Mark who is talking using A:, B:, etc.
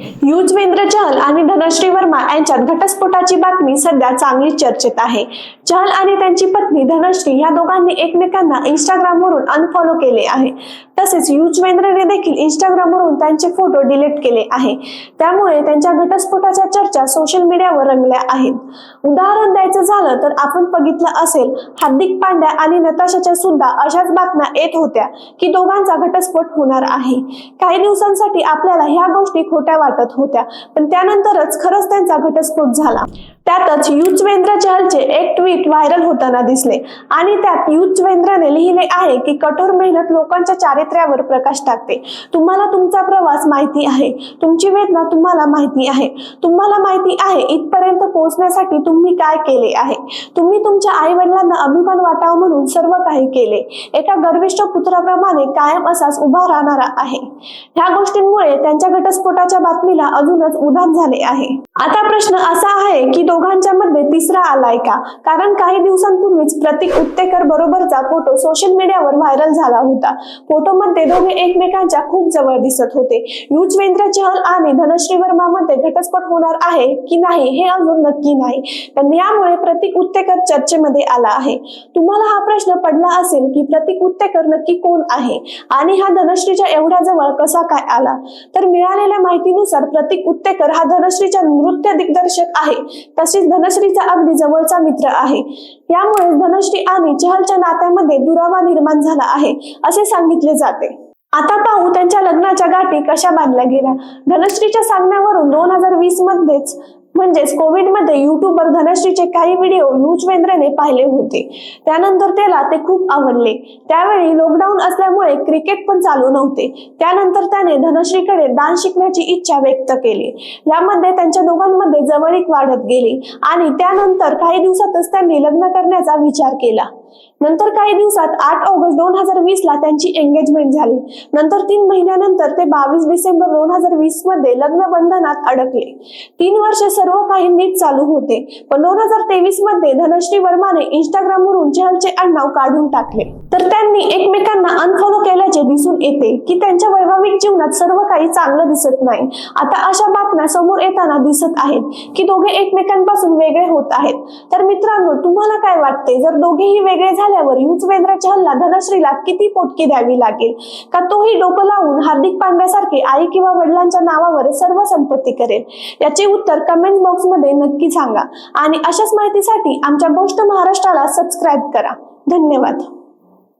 A: युजवेंद्र चहल आणि धनश्री वर्मा यांच्यात घटस्फोटाची बातमी सध्या चांगली चर्चेत आहे. चहल आणि त्यांची पत्नी धनश्री या दोघांनी एकमेकांना इंस्टाग्राम वरून अनफॉलो केले आहे. तसेच युजवेंद्रने देखील इंस्टाग्रामवरून त्यांचे फोटो डिलीट केले आहे. त्यामुळे त्यांच्या घटस्फोटाच्या चर्चा सोशल मीडियावर रंगल्या आहेत. उदाहरण द्यायचं झालं तर आपण बघितलं असेल हार्दिक पांड्या आणि नताशाच्या सुद्धा अशाच बातम्या येत होत्या की दोघांचा घटस्फोट होणार आहे. काही दिवसांसाठी आपल्याला ह्या गोष्टी खोट्या वाटत होत्या. पण त्यानंतरच खरंच त्यांचा घटस्फोट झाला. त्यातच युजवेंद्र चहलचे एक ट्विट व्हायरल होताना दिसले. आणि त्यात युजवेंद्रने लिहिले आहे की कठोर मेहनत लोकांच्या चारित्र्यावर प्रकाश टाकते. तुम्हाला तुमचा प्रवास माहिती आहे. तुमची वेदना तुम्हाला माहिती आहे. तुम्हाला माहिती आहे इथपर्यंत पोहोचण्यासाठी तुम्ही काय केले आहे. तुम्ही तुमच्या आई वडिलांना अभिमान वाटावं म्हणून सर्व काही केले. एका गर्विष्ठ पुत्राप्रमाणे कायम असाच उभा राहणारा आहे. ह्या गोष्टींमुळे त्यांच्या घटस्फोटाच्या बातमीला अजूनच उधाण झाले आहे. आता प्रश्न असा आहे की दोघांच्या मध्ये तिसरा आलाय का? कारण काही दिवसांपूर्वीच प्रतीक उत्तेकर बरोबरचा फोटो सोशल मीडियावर व्हायरल झाला होता. फोटोमध्ये दोघे एकमेकांच्या खूप जवळ दिसत होते. युजवेंद्र चहल आणि धनश्री वर्मा मध्ये घटस्फोट होणार आहे की नाही हे अजून नक्की नाही. पण यामुळे प्रतीक उत्तेकर चर्चेमध्ये आला आहे. तुम्हाला हा प्रश्न पडला असेल की प्रतीक उत्तेकर नक्की कोण आहे? आणि हा धनश्रीच्या एवढ्या जवळ कसा काय आला? तर मिळालेल्या माहितीनुसार प्रतीक उत्तेकर हा धनश्रीच्या नृत्य दिग्दर्शक आहे. तसेच धनश्रीचा अगदी जवळचा मित्र आहे. यामुळे धनश्री आणि चहलच्या नात्यामध्ये दुरावा निर्माण झाला आहे असे सांगितले जाते. आता पाहू त्यांच्या लग्नाच्या गाठी कशा बांधल्या गेल्या. धनश्रीच्या सांगण्यावरून दोन हजार वीस मध्येच म्हणजेच कोविडमध्ये युट्यूबवर धनश्रीचे काही व्हिडिओ युजवेंद्रने पाहिले होते. त्यानंतर त्याला ते खूप आवडले. त्यावेळी लॉकडाऊन असल्यामुळे क्रिकेट पण चालू नव्हते. त्यानंतर त्याने धनश्रीकडे डान्स शिकण्याची इच्छा व्यक्त केली. यामध्ये त्यांच्या दोघांमध्ये जवळीक वाढत गेली आणि त्यानंतर काही दिवसातच त्यांनी लग्न करण्याचा विचार केला. नंतर काही दिवसात आठ ऑगस्ट दोन हजार वीस ला त्यांची एंगेजमेंट झाली. नंतर तीन महिन्यानंतर ते बावीस डिसेंबर दोन हजार वीसमध्ये लग्न बंधनात अडकले. तीन वर्ष सर्व काही नीट चालू होते. पण दोन हजार तेवीसमध्ये धनश्री वर्माने इंस्टाग्राम वरून चहलचे आडनाव काढून टाकले. तर त्यांनी एकमेकांना अनफॉलो केल्याचे दिसून येते की त्यांच्या वैवाहिक जीवनात सर्व काही चांगलं दिसत नाही. आता अशा बातम्या समोर येताना दिसत आहेत की दोघे एकमेकांपासून वेगळे होत आहेत. तर मित्रांनो तुम्हाला काय वाटते? जर दोघेही वेगळे झाल्यावर युजवेंद्र चहलला धनश्रीला किती पोटकी द्यावी लागेल? का तोही डोकं लावून हार्दिक पांड्यासारखे आई किंवा वडिलांच्या नावावर सर्व संपत्ती करेल? याचे उत्तर कमेंट बॉक्समध्ये नक्की सांगा. आणि अशाच माहितीसाठी आमच्या गोष्ट महाराष्ट्राला सबस्क्राईब करा. धन्यवाद.